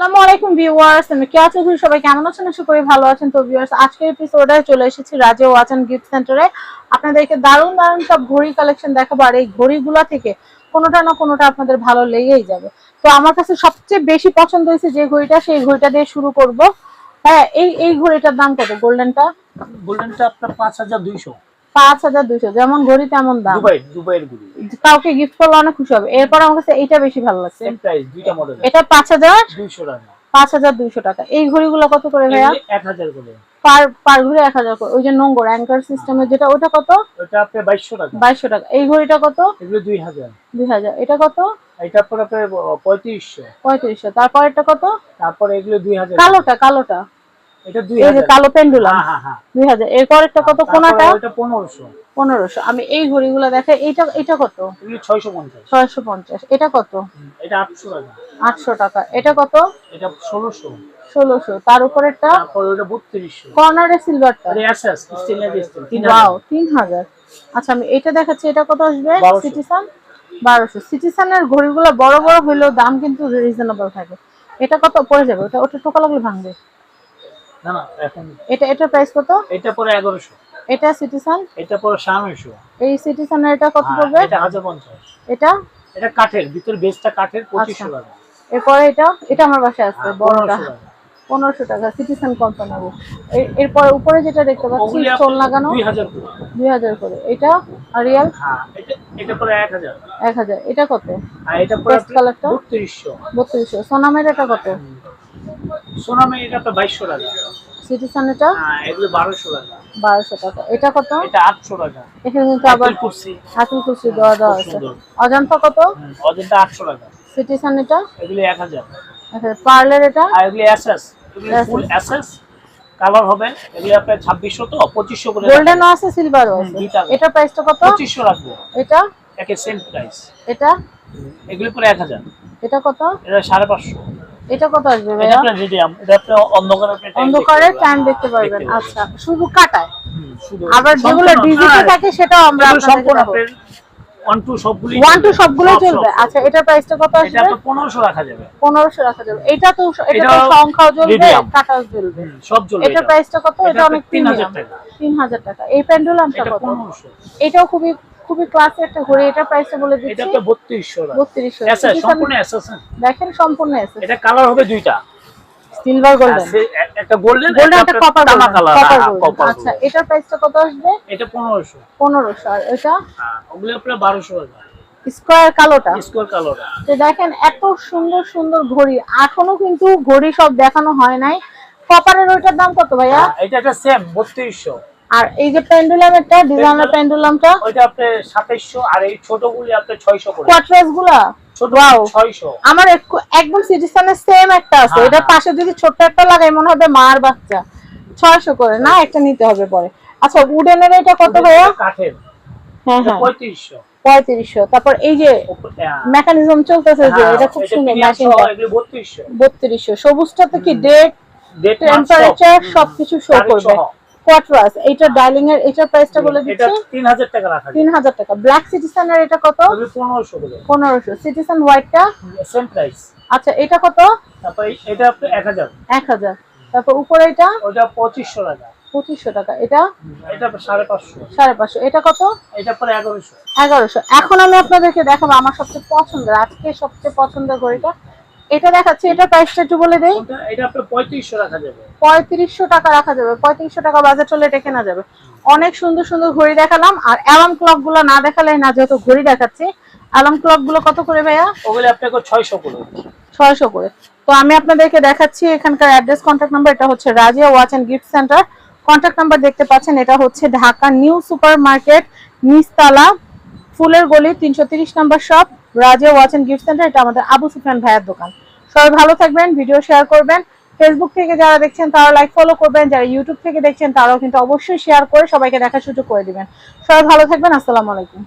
আসসালামু আলাইকুম ভিউয়ার্স, আমি কেয়া চৌধুরী সবাই কেমন আছেন? আশা করি ভালো আছেন। তো ভিউয়ার্স, আজকের এপিসোডে চলে এসেছি রাজে ওয়াচ অ্যান্ড গিফট সেন্টারে আপনাদেরকে দারুণ দারুণ সব ঘড়ি কালেকশন দেখাবো, আর এই ঘড়িগুলো থেকে কোনোটা না কোনোটা আপনাদের ভালো লেগেই যাবে। তো আমার কাছে সবচেয়ে বেশি পছন্দ হয়েছে যে ঘড়িটা, সেই ঘড়িটা দিয়ে শুরু করব। হ্যাঁ এই এই ঘড়িটার দাম কত? গোল্ডেনটা? গোল্ডেনটা আপনার পাঁচ হাজার দুইশো। পাঁচ হাজার দুইশো যেমন ঘড়ি তেমন দাম। দুবাইয়ের কাউকে গিফট করলে অনেক খুশি হবে। এরপর আমার কাছে এইটা বেশি ভালো লাগছে। এটা পাঁচ হাজার দুইশো টাকা। পাঁচ হাজার দুইশো টাকা। এই ঘড়িগুলো কত করে ভাইয়া? এক হাজার করে। পার পার ঘুরে এক হাজার করে। ওই যে নোংর অ্যাঙ্কার সিস্টেমের যেটা ওটা কত? ওটা আপনার বাইশশো টাকা। বাইশশো টাকা। এই ঘড়িটা কত? এগুলো দুই হাজার। দুই হাজার। এটা কত? এটা আপনার পঁয়ত্রিশশো। পঁয়ত্রিশশো। তারপর এটা কত? তারপরে এগুলো দুই হাজার। কালোটা কালোটা। এটা দুই এই যে হাজার। কালো পেন্ডুলাম হ্যাঁ হ্যাঁ হ্যাঁ। দুই হাজার। কত? কোনাটা? ওটা পনেরোশো। পনেরোশো। আমি এই ঘড়িগুলো দেখে এইটা এটা কত? এগুলো ছয়শো পঞ্চাশ। ছয়শো পঞ্চাশ। এটা কত? এটা আটশো টাকা। আটশো টাকা। এটা কত? এটা ষোলোশো। ষোলোশো। তার উপরেরটা? তারপরে ওটা বত্রিশশো। কর্নারের সিলভারটা এটা এসএস স্টেনলেস স্টিল তিন ওয়াও হাজার তিন হাজার। আচ্ছা আমি এটা দেখাচ্ছি। এটা কত আসবে? বারোশো। সিটিসান সিটিসানের ঘড়িগুলো বড় বড় হইলেও দাম কিন্তু রিজনেবল থাকে। এটা কত? পড়ে যাবে। ওটা ওটা টোকা লাগলে ভাঙবে। না না এখন এটা এটার প্রাইস কত? এটা পরে এগারোশো। এটা সিটিসান এটা পরে এই সিটিসানের এটা কত পড়বে? এটা হাজার পঞ্চাশ। এটা? এটা কাঠের ভিতর বেসটা কাঠের পঁচিশশো আচ্ছা। টাকা। এরপরে এটা? এটা আমার বাসায় আছে হ্যাঁ, বড়টা। 1500 টাকা। পনেরোশো টাকা সিটিসান কোম্পানি এরপরে উপরে যেটা দেখতে পাচ্ছি স্টোন লাগানো। দুই হাজার করে। এটা? রিয়াল হ্যাঁ এটা এটা পরে এক হাজার। এটা কত? এটা বত্রিশশো। সোনামের এটা কত? সোনামে এটা তো বাইশশো টাকা। সিটিসান এটা হ্যাঁ এগুলো বারোশো টাকা। বারোশো টাকা। এটা কত? এটা আটশো টাকা। এখানে কিন্তু আবার কুর্সি। কুচি দেওয়া দেওয়া আছে। অজন্তা কত? অজন্তা আটশো টাকা। সিটিসান এটা এগুলি এক হাজার। আচ্ছা পার্লের এটা? আর এগুলি এসএস। এগুলি ফুল এসএস। কালার হবে। এগুলি আপনার ছাব্বিশশো তো পঁচিশশো করে গোল্ডেনও আছে সিলভারও আছে। এটা প্রাইসটা কত? পঁচিশশো রাখব। এটা? একে সেম প্রাইস এটা? এগুলি পরে এক হাজার। এটা কত? এটা সাড়ে পাঁচশো। এটা কত আসবে এটা ভাইয়া মিডিয়াম এটা অন্ধকারে আপনি time অন্ধকারে টাইম দেখতে পারবেন। আচ্ছা শুধু কাটায়? আবার যেগুলো ডিজিটাল হ্যাঁ, থাকে সেটাও আমরা সম্পূর্ণ ওয়ান টু সবগুলি ওয়ান টু সবগুলো চলবে। আচ্ছা এটার প্রাইসটা কত আসবে? আপনার পনেরোশো রাখা যাবে। পনেরোশো রাখা যাবে। এটা তো এটা তো সংখ্যাও medium। কাটাও জ্বলবে। সব চলবে এটা। প্রাইসটা কত? এটা এটা অনেক তিন হাজার প্রিমিয়াম টাকা। তিন হাজার টাকা। এই পেন্ডুলামটা এটা কত? এটাও খুবই খুবই ক্লাসি একটা ঘড়ি এটার প্রাইসটা বলে এটা দিচ্ছি আপনার বত্রিশশো টাকা বত্রিশশো এসএস সম্পূর্ণ এসএস দেখেন সম্পূর্ণ আছে এটা কালার হবে দুইটা। সিলভার গোল্ডেন একটা গোল্ডেন গোল্ডেন একটা কপার কালার কপার হ্যাঁ, আচ্ছা এটার প্রাইসটা কত আসবে? এটা পনেরোশো। পনেরোশো। আর এটা? হ্যাঁ, ওগুলো আপনার বারোশো টাকা। স্কোয়ার কালোটা স্কোয়ার কালার তো দেখেন এত সুন্দর সুন্দর ঘড়ি। এখনও কিন্তু ঘড়ি সব দেখানো হয় নাই। কপারের ওইটার দাম কত ভাইয়া? এটা একটা সেম বত্রিশশো। আর এই যে পেন্ডুলামেরটা ডিজাইনার পেন্ডুলামটা? ওইটা আপনার সাতাইশশো আর এই ছোটগুলি আপনার ছয়শো করে। কোয়ার্টার্সগুলা ছোট Wow. ছয়শো। আমার একদম সিটিসনের সেম একটা আছে। হ্যাঁ, এটার হ্যাঁ। পাশে যদি ছোট্ট একটা লাগাই মনে হবে মার বাচ্চা। ছয়শো করে না একটা নিতে হবে পরে। আচ্ছা উডেনের এটা কত ভাইয়া? কাঠের। হ্যাঁ হ্যাঁ। পঁয়ত্রিশশো। পঁয়ত্রিশশো। তারপর এই যে মেকানিজম চলতেছে যে হ্যাঁ, এটা খুব সুন্দর মেশিনটা বত্রিশশো। বত্রিশশো। সবুজটা তো কি ডেট টেম্পারেচার সবকিছু শো করবে। কোয়ার্টার্স এইটা ডাইলিং এর এটার প্রাইসটা বলে দিচ্ছি। তিন হাজার টাকা রাখা তিন হাজার টাকা। ব্ল্যাক সিটিসনের এটা কত? পনেরোশো করে পনেরোশো। সিটিসন হোয়াইটটা সেম প্রাইস আচ্ছা এটা কত? তারপর এটা হাজার। এক হাজার। তারপর উপরে এটা? ওটা পঁচিশশো টাকা। পঁচিশশো টাকা। এটা? এটা সাড়ে পাঁচশো। সাড়ে পাঁচশো। এটা কত? এটা পরে এগারোশো। এগারোশো। এখন আমি আপনাদেরকে দেখাবো আমার সবচেয়ে পছন্দের আজকে সবচেয়ে পছন্দের ঘড়িটা। এটা দেখাচ্ছি এটা প্রাইসটা একটু বলে দেই। এটা আপনার পঁয়ত্রিশশো রাখা যাবে। পঁয়ত্রিশশো টাকা রাখা যাবে পঁয়ত্রিশশো টাকা বাজার চলে এটা কেনা যাবে। অনেক সুন্দর সুন্দর ঘড়ি দেখালাম আর অ্যালার্ম ক্লকগুলো না দেখালে না যেহেতু ঘড়ি দেখাচ্ছি অ্যালার্ম ক্লকগুলো কত করে ভাইয়া? ওগুলো আপনাকে ছয়শো করে। ছয়শো করে। তো আমি আপনাদেরকে দেখাচ্ছি এখানকার অ্যাড্রেস কন্ট্যাক্ট নাম্বার এটা হচ্ছে Razia watch and gift centre contact number দেখতে পাচ্ছেন এটা হচ্ছে ঢাকা নিউ সুপার মার্কেট নিচতলা ফুলের গলি তিনশো তিরিশ number shop Razia watch and gift centre এটা আমাদের আবু সুফিয়ান ভাইয়ের দোকান। সবাই ভালো থাকবেন ভিডিও শেয়ার করবেন। ফেসবুক থেকে যারা দেখছেন, তারা লাইক ফলো করবেন। যারা ইউটিউব থেকে দেখছেন, তারাও কিন্তু অবশ্যই শেয়ার করে সবাইকে দেখার সুযোগ করে দিবেন। সবাই ভালো থাকবেন, আসসালামু আলাইকুম।